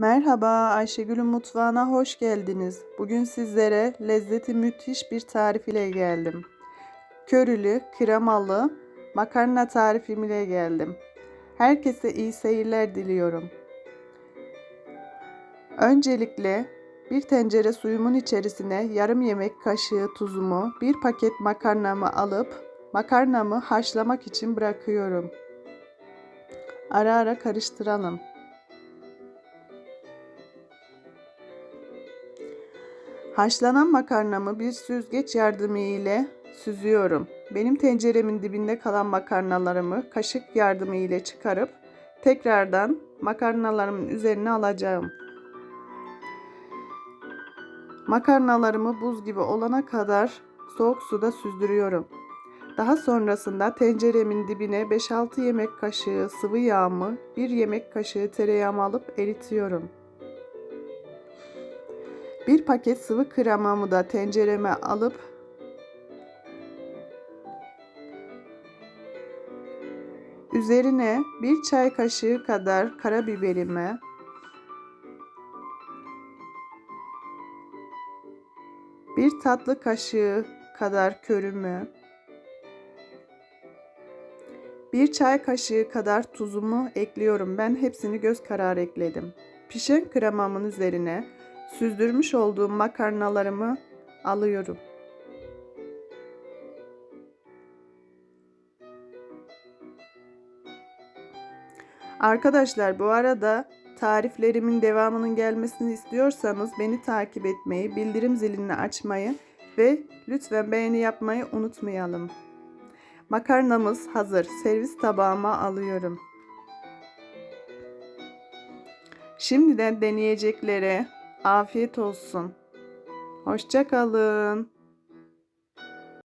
Merhaba, Ayşegül'ün mutfağına hoş geldiniz. Bugün sizlere lezzeti müthiş bir tarif ile geldim. Körülü, kremalı makarna tarifim ile geldim. Herkese iyi seyirler diliyorum. Öncelikle bir tencere suyumun içerisine yarım yemek kaşığı tuzumu, bir paket makarnamı alıp makarnamı haşlamak için bırakıyorum. Ara ara karıştıralım. Haşlanan makarnamı bir süzgeç yardımı ile süzüyorum. Benim tenceremin dibinde kalan makarnalarımı kaşık yardımı ile çıkarıp tekrardan makarnalarımın üzerine alacağım. Makarnalarımı buz gibi olana kadar soğuk suda süzdürüyorum. Daha sonrasında tenceremin dibine 5-6 yemek kaşığı sıvı yağımı, 1 yemek kaşığı tereyağımı alıp eritiyorum. Bir paket sıvı kremamı da tencereme alıp üzerine bir çay kaşığı kadar karabiberimi bir tatlı kaşığı kadar körümü bir çay kaşığı kadar tuzumu ekliyorum. Ben hepsini göz kararı ekledim. Pişen kremamın üzerine süzdürmüş olduğum makarnalarımı alıyorum. Arkadaşlar bu arada tariflerimin devamının gelmesini istiyorsanız beni takip etmeyi, bildirim zilini açmayı ve lütfen beğeni yapmayı unutmayalım. Makarnamız hazır. Servis tabağıma alıyorum. Şimdiden deneyeceklere afiyet olsun. Hoşça kalın.